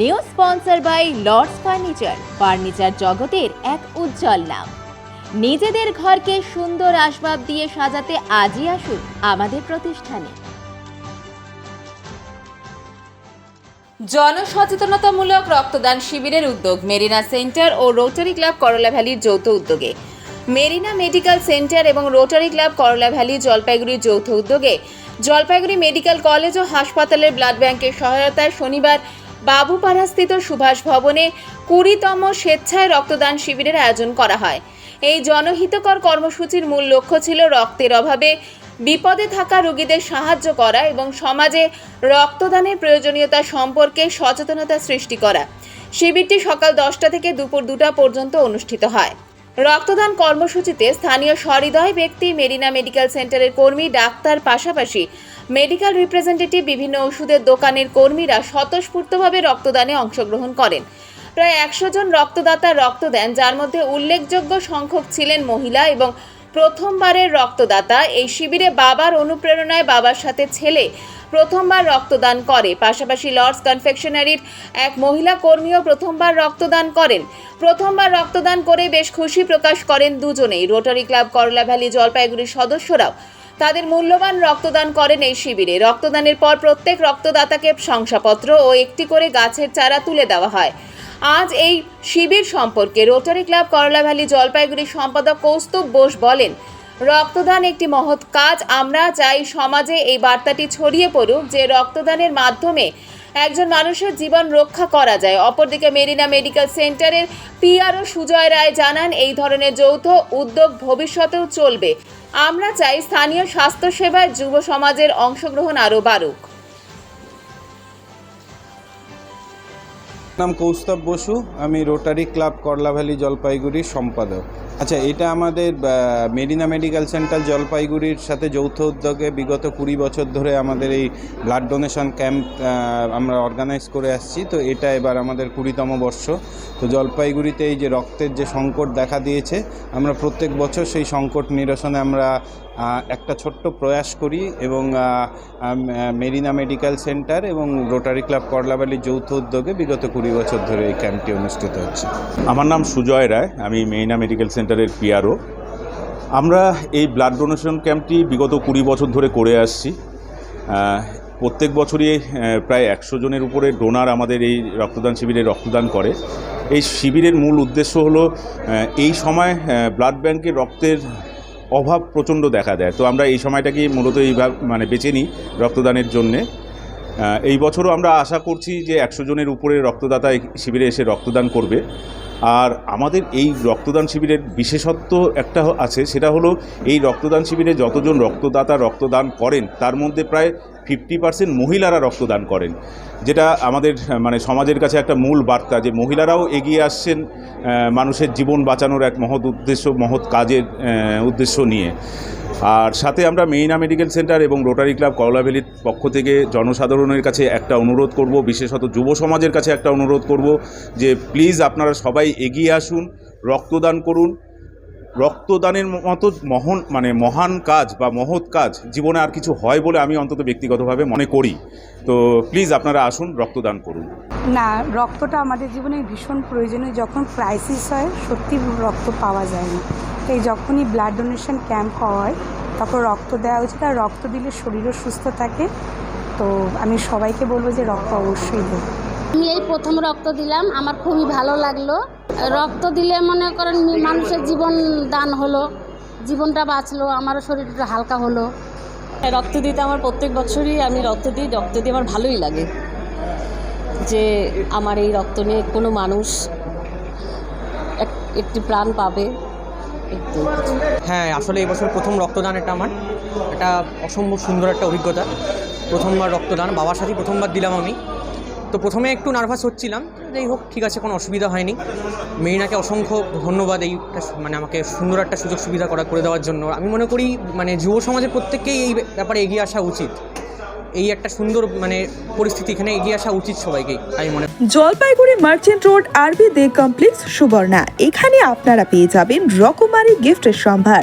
New sponsor by lords furniture. Furniture জগতের এক উজ্জ্বল নাম। নিজেদের ঘরকে সুন্দর আসবাব দিয়ে সাজাতে আজই আসুন আমাদের প্রতিষ্ঠানে। জনসচেতনতামূলক রক্তদান শিবিরের উদ্যোগ মেরিনা সেন্টার ও রোটারি ক্লাব করলা ভ্যালির যৌথ উদ্যোগে। মেরিনা মেডিকেল সেন্টার এবং রোটারি ক্লাব করলা ভ্যালি জলপাইগুড়ির যৌথ উদ্যোগে। জলপাইগুড়ি মেডিকেল কলেজ ও হাসপাতালের ব্লাড ব্যাংকের সহায়তায় শনিবার বাবুপাড়াস্থিত সুভাষ ভবনে কুড়িতম স্বেচ্ছায় রক্তদান শিবিরের আয়োজন করা হয়। এই জনহিতকর কর্মসূচির মূল লক্ষ্য ছিল রক্তের অভাবে বিপদে থাকা রোগীদের সাহায্য করা এবং সমাজে রক্তদানের প্রয়োজনীয়তা সম্পর্কে সচেতনতা সৃষ্টি করা। শিবিরটি সকাল দশটা থেকে দুপুর দুটা পর্যন্ত অনুষ্ঠিত হয়। রক্তদান কর্মসূচিতে স্থানীয় সহৃদয় ব্যক্তি মেরিনা মেডিকেল সেন্টারের কর্মী, ডাক্তার, পাশাপাশি মেডিকেল রিপ্রেজেন্টেটিভ বিভিন্ন ওষুধের দোকানের কর্মীরা স্বতঃস্ফূর্তভাবে রক্তদানে অংশগ্রহণ করেন। প্রায় একশো জন রক্তদাতা রক্ত দেন, যার মধ্যে উল্লেখযোগ্য সংখ্যক ছিলেন মহিলা এবং প্রথমবারের রক্তদাতা। এই শিবিরে বাবার অনুপ্রেরণায় বাবার সাথে ছেলে প্রথমবার রক্তদান করে। পাশাপাশি লর্ডস কনফেকশনারির এক মহিলা কর্মীও প্রথমবার রক্তদান করেন। প্রথমবার রক্তদান করে বেশ খুশি প্রকাশ করেন দুজনেই। রোটারি ক্লাব, করলা ভ্যালি, জলপাইগুড়ির সদস্যরাও তাদের মূল্যবান রক্তদান করেন এই শিবিরে। রক্তদানের পর প্রত্যেক রক্তদাতাকে শংসাপত্র ও একটি করে গাছের চারা তুলে দেওয়া হয়। আজ এই শিবির সম্পর্কে রোটারি ক্লাব করলা ভ্যালি জলপাইগুড়ির সম্পাদক কৌস্তুভ বোস বলেন, রক্তদান একটি মহৎ কাজ, আমরা চাই সমাজে এই বার্তাটি ছড়িয়ে পড়ুক যে রক্তদানের মাধ্যমে একজন মানুষের জীবন রক্ষা করা যায়। অপরদিকে মেরিনা মেডিকেল সেন্টারের পিআরও সুজয় রায় জানান, এই ধরনের যৌথ উদ্যোগ ভবিষ্যতেও চলবে। আমরা চাই স্থানীয় স্বাস্থ্যসেবায় যুব সমাজের অংশগ্রহণ আরও বাড়ুক। নাম কৌস্তব বসু, আমি রোটারি ক্লাব করলাভ্যালি জলপাইগুড়ির সম্পাদক। আচ্ছা এটা আমাদের মেরিনা মেডিকেল সেন্টার জলপাইগুড়ির সাথে যৌথ উদ্যোগে বিগত কুড়ি বছর ধরে আমাদের এই ব্লাড ডোনেশন ক্যাম্প আমরা অর্গানাইজ করে আসছি। তো এটা এবার আমাদের কুড়িতম বর্ষ। তো জলপাইগুড়িতে এই যে রক্তের যে সংকট দেখা দিয়েছে, আমরা প্রত্যেক বছর সেই সংকট নিরসনে আমরা একটা ছোট্ট প্রয়াস করি এবং মেরিনা মেডিকেল সেন্টার এবং রোটারি ক্লাব করলাবালির যৌথ উদ্যোগে বিগত কুড়ি বছর ধরে এই ক্যাম্পটি অনুষ্ঠিত হচ্ছে। আমার নাম সুজয় রায়, আমি মেরিনা মেডিকেল সেন্টারের পিআরও। আমরা এই ব্লাড ডোনেশন ক্যাম্পটি বিগত কুড়ি বছর ধরে করে আসছি। প্রত্যেক বছরই প্রায় একশো জনের উপরে ডোনার আমাদের এই রক্তদান শিবিরে রক্তদান করে। এই শিবিরের মূল উদ্দেশ্য হলো এই সময় ব্লাড ব্যাংকে রক্তের অভাব প্রচণ্ড দেখা দেয়। তো আমরা এই সময়টাকে মূলত এইভাবে মানে বেছে নিই রক্তদানের জন্যে। এই বছরও আমরা আশা করছি যে একশো জনের উপরে রক্তদাতা শিবিরে এসে রক্তদান করবে। আর আমাদের এই রক্তদান শিবিরের বিশেষত্ব একটা আছে, সেটা হলো এই রক্তদান শিবিরে যতজন রক্তদাতা রক্তদান করেন, তার মধ্যে প্রায় ফিফটি পার্সেন্ট মহিলারা রক্তদান করেন, যেটা আমাদের মানে সমাজের কাছে একটা মূল বার্তা যে মহিলারাও এগিয়ে আসছেন মানুষের জীবন বাঁচানোর এক মহৎ উদ্দেশ্য, মহৎ কাজের উদ্দেশ্য নিয়ে। আর সাথে আমরা মেইনা মেডিকেল সেন্টার এবং রোটারি ক্লাব করলাভ্যালির পক্ষ থেকে জনসাধারণের কাছে একটা অনুরোধ করব, বিশেষত যুব সমাজের কাছে একটা অনুরোধ করব যে প্লিজ আপনারা সবাই এগিয়ে আসুন, রক্তদান করুন রক্তদানের মতো মহন মানে মহান কাজ বা মহৎ কাজ জীবনে আর কিছু হয় বলে আমি অন্তত ব্যক্তিগতভাবে মনে করি। তো প্লিজ আপনারা আসুন রক্তদান করুন। না রক্তটা আমাদের জীবনে ভীষণ প্রয়োজনীয়। যখন ক্রাইসিস হয় সত্যি রক্ত পাওয়া যায় না। তাই যখনই ব্লাড ডোনেশন ক্যাম্প হয় তখন রক্ত দেওয়া উচিত। আর রক্ত দিলে শরীরও সুস্থ থাকে। তো আমি সবাইকে বলব যে রক্ত অবশ্যই দেবো আমি এই প্রথম রক্ত দিলাম। আমার খুবই ভালো লাগল। রক্ত দিলে মনে করেন মানুষের জীবন দান হলো জীবনটা বাঁচলো আমারও শরীরটা হালকা হলো। হ্যাঁ, রক্ত দিতে আমার প্রত্যেক বছরই আমি রক্ত দিই রক্ত দিয়ে আমার ভালোই লাগে। যে আমার এই রক্ত নিয়ে কোনো মানুষ এক- একটি প্রাণ পাবে হ্যাঁ আসলে এবছর প্রথম রক্তদান এটা আমার। এটা অসম্ভব সুন্দর একটা অভিজ্ঞতা। প্রথমবার রক্তদান বাবার সাথেই প্রথমবার দিলাম আমি। তো প্রথমে একটু নার্ভাস হচ্ছিলাম। যাই হোক, ঠিক আছে, কোনো অসুবিধা হয়নি। মেরিনাকে অসংখ্য ধন্যবাদ এই মানে আমাকে সুন্দর একটা সুযোগ সুবিধা করা করে দেওয়ার জন্য। আমি মনে করি মানে যুব সমাজের প্রত্যেককেই এই ব্যাপারে এগিয়ে আসা উচিত। এই একটা সুন্দর মানে পরিস্থিতি এখানে এগিয়ে আসা উচিত সবাইকেই আমি মনে জলপাইগুড়ি মার্চেন্ট রোড আরবি দে কমপ্লেক্স সুবর্ণা। এখানে আপনারা পেয়ে যাবেন রকমারি গিফটের সম্ভার।